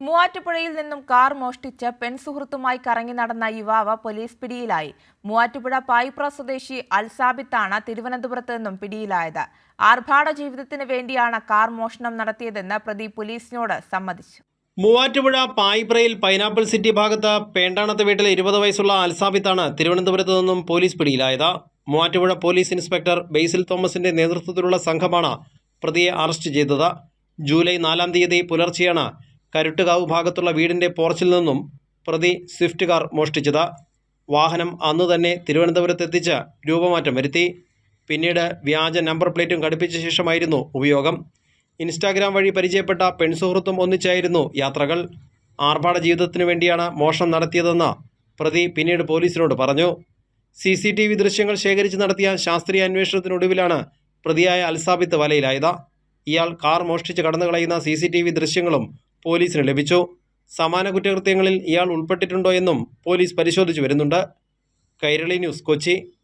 മൂവാറ്റുപുഴയിൽ നിന്നും കാർ മോഷ്ടിച്ച് പെൺസുഹൃത്തുമായി കറങ്ങി നടന്ന യുവാവ് പോലീസ് പിടിയിലായി. മൂവാറ്റുപുഴ പായിപ്ര സ്വദേശി അൽസാബിത്താണ് തിരുവനന്തപുരത്ത് നിന്നും പിടിയിലായത്. ആർഭാട ജീവിതത്തിന് വേണ്ടിയാണ് കാർ മോഷണം നടത്തിയതെന്ന് പ്രതി പോലീസിനോട് സമ്മതിച്ചു. മൂവാറ്റുപുഴ പായിപ്രയിൽ പൈനാപ്പിൾ സിറ്റി ഭാഗത്ത് പേണ്ടാണത്ത് വീട്ടിൽ ഇരുപത് വയസ്സുള്ള അൽസാബിത്താണ് തിരുവനന്തപുരത്ത് നിന്നും പോലീസ് പിടിയിലായത്. മൂവാറ്റുപുഴ പോലീസ് ഇൻസ്പെക്ടർ ബേസിൽ തോമസിന്റെ നേതൃത്വത്തിലുള്ള സംഘമാണ് പ്രതിയെ അറസ്റ്റ് ചെയ്തത്. ജൂലൈ നാലാം തീയതി പുലർച്ചെയാണ് കരുട്ടുകാവ് ഭാഗത്തുള്ള വീടിന്റെ പോർച്ചിൽ നിന്നും പ്രതി സ്വിഫ്റ്റ് കാർ മോഷ്ടിച്ചത്. വാഹനം അന്ന് തന്നെ തിരുവനന്തപുരത്തെത്തിച്ച് രൂപമാറ്റം വരുത്തി. പിന്നീട് വ്യാജ നമ്പർ പ്ലേറ്റും ഘടിപ്പിച്ച ശേഷമായിരുന്നു ഉപയോഗം. ഇൻസ്റ്റാഗ്രാം വഴി പരിചയപ്പെട്ട പെൺസുഹൃത്തും ഒന്നിച്ചായിരുന്നു യാത്രകൾ. ആർഭാട ജീവിതത്തിനു വേണ്ടിയാണ് മോഷണം നടത്തിയതെന്ന് പ്രതി പിന്നീട് പോലീസിനോട് പറഞ്ഞു. സി സി ടി വി ദൃശ്യങ്ങൾ ശേഖരിച്ച് നടത്തിയ ശാസ്ത്രീയ അന്വേഷണത്തിനൊടുവിലാണ് പ്രതിയായ അൽസാബിത്ത് വലയിലായത്. ഇയാൾ കാർ മോഷ്ടിച്ച് കടന്നു കളയുന്ന സി സി ടി വി ദൃശ്യങ്ങളും പോലീസിന് ലഭിച്ചു. സമാന കുറ്റകൃത്യങ്ങളിൽ ഇയാൾ ഉൾപ്പെട്ടിട്ടുണ്ടോ എന്നും പോലീസ് പരിശോധിച്ചു വരുന്നുണ്ട്. കൈരളി ന്യൂസ് കൊച്ചി.